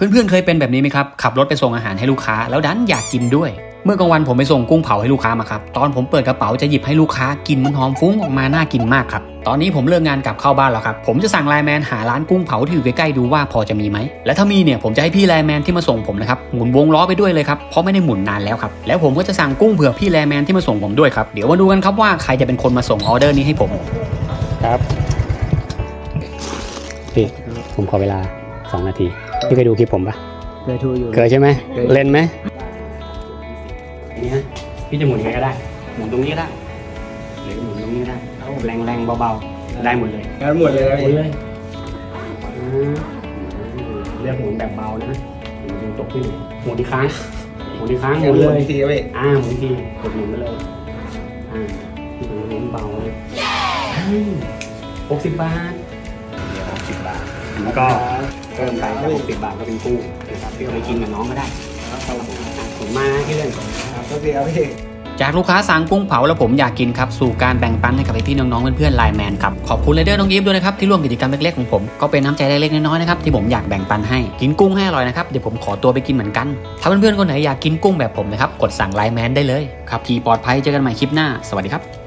เพื่อนๆเคยเป็นแบบนี้ไหมครับ ขับรถไปส่งอาหารให้ลูกค้า แล้วดันอยากกินด้วย เมื่อกลางวันผมไปส่งกุ้งเผาให้ลูกค้ามาครับ ตอนผมเปิดกระเป๋าจะหยิบให้ลูกค้ากินมันหอมฟุ้งออกมาน่ากินมากครับ ตอนนี้ผมเลิกงานกลับเข้าบ้านแล้วครับ ผมจะสั่งไลแมนหาร้านกุ้งเผาที่อยู่ใกล้ๆดูว่าพอจะมีไหม และถ้ามีเนี่ยผมจะให้พี่ไลแมนที่มาส่งผมนะครับหมุนวงล้อไปด้วยเลยครับ เพราะไม่ได้หมุนนานแล้วครับ แล้วผมก็จะสั่งกุ้งเผื่อพี่ไลแมนที่มาส่งผมด้วยครับ เดี๋ยวมาดูกันครับว่าใครจะเป็นคนมาส่งออเดอร์นี้ให้ผม ครับพี่ผมขอเวลา 2นาทีพี่เคยดูคลิปผมปะเคยทูอยู่ เคยใช่ไหมเคย เล่นไหมอันนี้นะพี่จะหมุนยังไงก็ได้ หมุนตรงนี้ก็ได้หรือหมุนตรงนี้ก็ได้แรงแรงๆเบาๆได้หมดเลยงั้นหมดเลยนะหมุพี่นเลยอ่าเลือกหมุนแบบเบานะหมุนตกที่ไหนหมุนที่ค้างหมุนที่ค้างหหมุมุนนเลเลยยทีพี่อ่าหมุนทีกดหมุนไปเลยอ่าหมุนหมุนเบาเลยหกสิบบาทเดี๋ยวหกสิบบาท แล้วก็เพิ่มไปจากหกสิบบาทก็เป็นกุ้งนะครับที่เอาไปกินกับน้องก็ได้ครับผมผมมาที่เรื่องของครับก็พี่ครับพี่จากลูกค้าสั่งกุ้งเผาแล้วผมอยากกินครับ สู่การแบ่งปันให้กับพี่น้องๆเพื่อนๆไลน์แมนครับ ขอบคุณเลเดอร์น้องอีฟด้วยนะครับ ที่ร่วมกิจกรรมเล็กๆของผม ก็เป็นน้ำใจเล็กๆน้อยๆนะครับ ที่ผมอยากแบ่งปันให้กินกุ้งให้อร่อยนะครับ เดี๋ยวผมขอตัวไปกินเหมือนกัน ถ้าเพื่อนๆคนไหนอยากกินกุ้งแบบผมนะครับ กดสั่งไลน์แมนได้เลยครับขี่ปลอดภัยเจอกันใหม่คลิปหน้าสวัสดีครับ